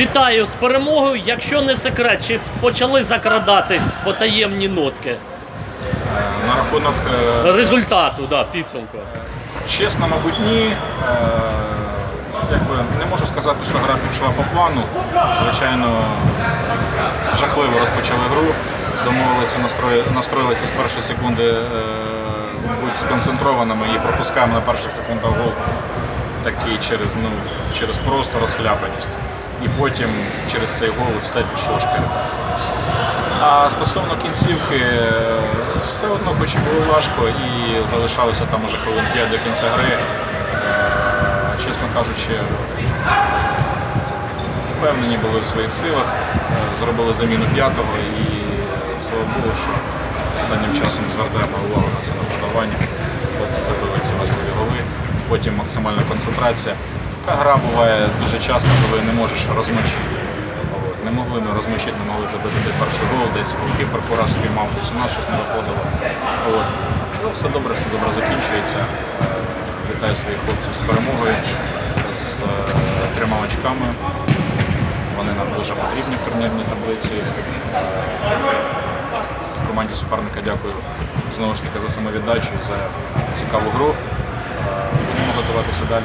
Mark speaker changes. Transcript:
Speaker 1: Вітаю з перемогою. Якщо не секрет, чи почали закрадатись потаємні нотки
Speaker 2: На рахунок е,
Speaker 1: результату, да, підсумку.
Speaker 2: чесно, мабуть, ні. Е, Якби не можу сказати, що гра пішла по плану. Звичайно, жахливо розпочали гру. Домовилися, настрої, настроїлися з першої секунди е, бути сконцентрованими і пропускаємо на перших секундах гол такий через, ну, через просто розхляпаність. І потім через цей гол все пішло шкіря. А стосовно кінцівки, все одно, хоч і було важко, і залишалося там уже хвилин 5 до кінця гри. Е, Чесно кажучи, впевнені були в своїх силах, е, зробили заміну п'ятого і слава Богу, що останнім часом звертаємо увагу на це нападування. Хлопці забили ці важливі голи, потім максимальна концентрація. Така гра буває дуже часто, коли не можеш розмочити. Не могли ми розмочити, не могли забити перший гол, десь кіпер по раз спіймав, десь у нас щось не виходило. От. Ну, все добре, що добре закінчується. Вітаю своїх хлопців з перемогою, з е, трьома очками. Вони нам дуже потрібні в турнірній таблиці. Е, Команді суперника дякую знову ж таки за самовіддачу за цікаву гру. Е, Будемо готуватися далі.